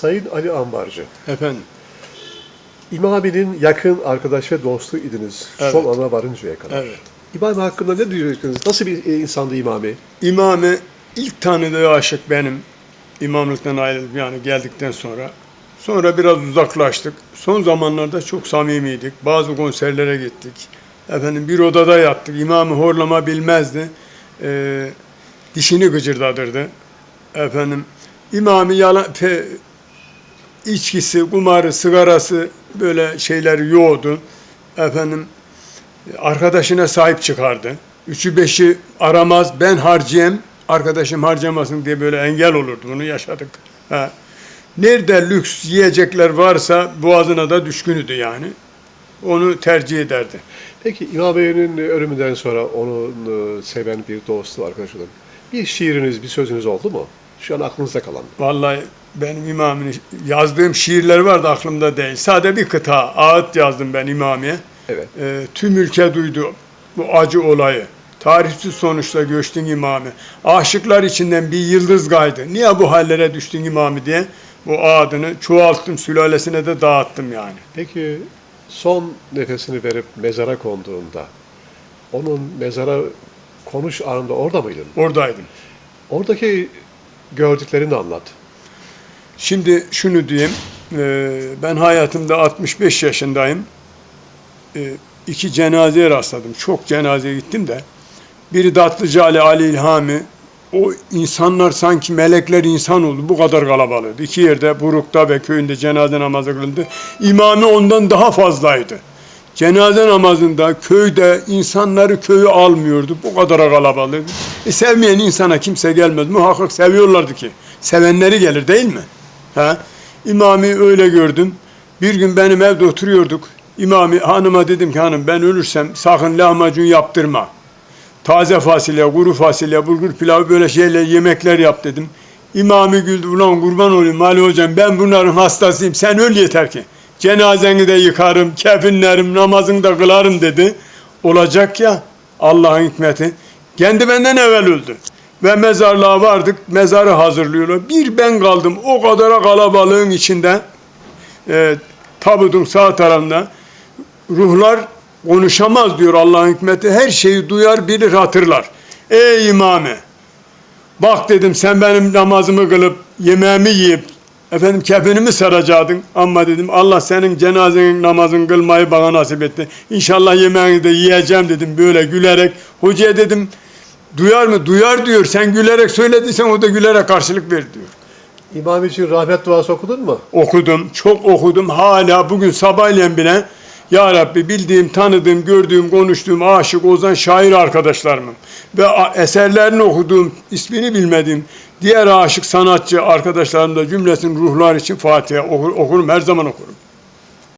Sayın Ali Ambarcı, Efendim. İmami'nin yakın arkadaş ve dostu idiniz Evet. son ana varıncaya kadar. Evet. İmami hakkında ne diyeceksiniz? Nasıl bir e, insandı İmami? İmamı ilk tanıdığı aşık benim. İmamlıktan ayrılıp yani geldikten sonra. Sonra biraz uzaklaştık. Son zamanlarda çok samimiydik. Bazı konserlere gittik. Efendim bir odada yattık. İmamı horlama bilmezdi. Ee, dişini gıcırdatırdı. Efendim imamı yalan, pe, içkisi, kumarı, sigarası böyle şeyleri yoğdu. Efendim arkadaşına sahip çıkardı. Üçü beşi aramaz, ben harcayayım, arkadaşım harcamasın diye böyle engel olurdu. Bunu yaşadık. Ha. Nerede lüks yiyecekler varsa boğazına da düşkünüdü yani. Onu tercih ederdi. Peki İmami'nin ölümünden sonra onu e, seven bir dostu, arkadaşı bir şiiriniz, bir sözünüz oldu mu? Şu an aklınızda kalan. Vallahi benim imamın yazdığım şiirler vardı aklımda değil. Sade bir kıta, ağıt yazdım ben imamiye. Evet. Ee, tüm ülke duydu bu acı olayı. Tarihsiz sonuçta göçtün imamı. Aşıklar içinden bir yıldız kaydı. Niye bu hallere düştün imamı diye bu adını çoğalttım, sülalesine de dağıttım yani. Peki son nefesini verip mezara konduğunda, onun mezara konuş anında orada mıydın? Oradaydım. Oradaki gördüklerini anlat. Şimdi şunu diyeyim, e, ben hayatımda 65 yaşındayım. E, iki cenazeye rastladım. Çok cenazeye gittim de. Biri Datlıca Ali, Ali İlhami. O insanlar sanki melekler insan oldu. Bu kadar kalabalıydı. İki yerde Buruk'ta ve köyünde cenaze namazı kılındı. İmamı ondan daha fazlaydı. Cenaze namazında köyde insanları köyü almıyordu. Bu kadar kalabalıydı. E, sevmeyen insana kimse gelmez. Muhakkak seviyorlardı ki. Sevenleri gelir değil mi? Ha? İmamı öyle gördüm. Bir gün benim evde oturuyorduk. İmamı hanıma dedim ki hanım ben ölürsem sakın lahmacun yaptırma. Taze fasulye, kuru fasulye, bulgur pilavı böyle şeyler yemekler yap dedim. İmamı güldü ulan kurban olayım Ali hocam ben bunların hastasıyım sen öl yeter ki. Cenazeni de yıkarım, kefinlerim, namazını da kılarım dedi. Olacak ya Allah'ın hikmeti. Kendi benden evvel öldü. Ve mezarlığa vardık, mezarı hazırlıyorlar. Bir ben kaldım o kadar kalabalığın içinde. E, tabutun sağ tarafında. Ruhlar konuşamaz diyor Allah'ın hikmeti. Her şeyi duyar, bilir, hatırlar. Ey imame! Bak dedim sen benim namazımı kılıp yemeğimi yiyip efendim kefenimi saracaktın ama dedim Allah senin cenazenin namazını kılmayı bana nasip etti. İnşallah yemeğini de yiyeceğim dedim böyle gülerek. Hocaya dedim duyar mı? Duyar diyor. Sen gülerek söylediysen o da gülerek karşılık ver diyor. İmam için rahmet duası okudun mu? Okudum, çok okudum. Hala bugün sabahleyin bile Ya Rabbi bildiğim, tanıdığım, gördüğüm, konuştuğum aşık, ozan, şair arkadaşlarımın ve eserlerini okuduğum, ismini bilmediğim diğer aşık sanatçı arkadaşlarım da cümlesin ruhlar için Fatiha okur, okurum, her zaman okurum.